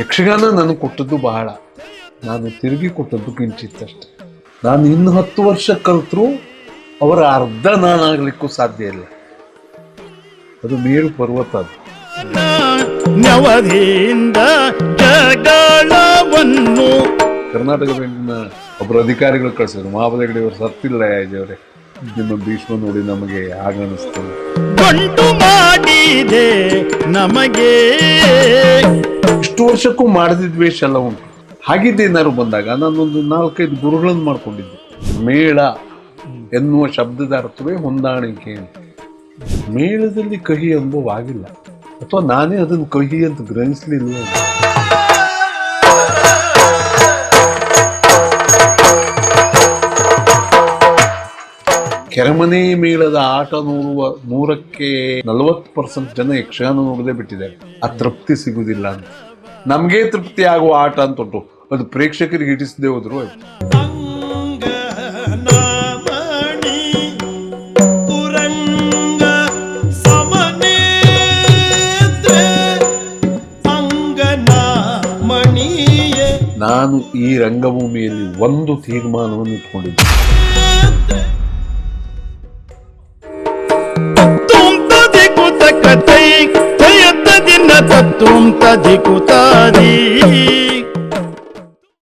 ಯಕ್ಷಗಾನ ನಾನು ಕೊಟ್ಟದ್ದು ಬಹಳ. ನಾನು ತಿರುಗಿ ಕೊಟ್ಟದ್ದು ಕಿಂಚಿತ್ತಷ್ಟೆ ನಾನು ಇನ್ನು ಹತ್ತು ವರ್ಷ ಕಲಿತರೂ ಅವರ ಅರ್ಧ ನಾನಾಗಲಿಕ್ಕೂ ಸಾಧ್ಯ ಇಲ್ಲ. ಅದು ಮೇರು ಪರ್ವತ ಅದು. ನವಧಿಯಿಂದ ಜಗಳವನ್ನು ಕರ್ನಾಟಕ ಬ್ಯಾಂಕಿನ ಒಬ್ಬರು ಅಧಿಕಾರಿಗಳು ಕಳಿಸಿದ್ರು ಮಹಾಬಲಿ ಅವರು ಸತ್ತಿಲ್ಲ ಅವರೇ. ನಿಮ್ಮ ಭೀಷ್ಮ ನೋಡಿ ನಮಗೆ ಆಗನಿಸ್ತು ಗಂಟು ಮಾಡಿದೆ ನಮಗೆ. ಇಷ್ಟು ವರ್ಷಕ್ಕೂ ಮಾಡಿದ ದ್ವೇಷ ಎಲ್ಲ ಉಂಟು. ಹಾಗಿದ್ದೇನಾದ್ರು ಬಂದಾಗ ನಾನೊಂದು ನಾಲ್ಕೈದು ಗುರುಗಳನ್ನು ಮಾಡ್ಕೊಂಡಿದ್ದೆ. ಮೇಳ ಎನ್ನುವ ಶಬ್ದದ ಅರ್ಥವೇ ಹೊಂದಾಣಿಕೆ ಅಂತ. ಮೇಳದಲ್ಲಿ ಕಹಿ ಅನುಭವ ಆಗಿಲ್ಲ ಅಥವಾ ನಾನೇ ಅದನ್ನು ಕಹಿ ಅಂತ ಗ್ರಹಿಸ್ಲಿಲ್ಲ ಕೆರೆಮನೆ ಮೇಳದ ಆಟ ನೋಡುವ ನೂರಕ್ಕೆ ನಲವತ್ತು ಪರ್ಸೆಂಟ್ ಜನ ಯಕ್ಷಗಾನ ನೋಡದೆ ಬಿಟ್ಟಿದ್ದಾರೆ. ಆ ತೃಪ್ತಿ ಸಿಗುವುದಿಲ್ಲ ಅಂತ. ನಮಗೆ ತೃಪ್ತಿ ಆಗುವ ಆಟ ಅಂತ ಉಂಟು. ಅದು ಪ್ರೇಕ್ಷಕರಿಗೆ ಹಿಡಿಸದೆ ಹೋದ್ರು ಆಯ್ತು. ನಾನು ಈ ರಂಗಭೂಮಿಯಲ್ಲಿ ಒಂದು ತೀರ್ಮಾನವನ್ನು ಇಟ್ಕೊಂಡಿದ್ದೆ தத்தை தயத்ததின் தத்துவம் ததிகுதாதே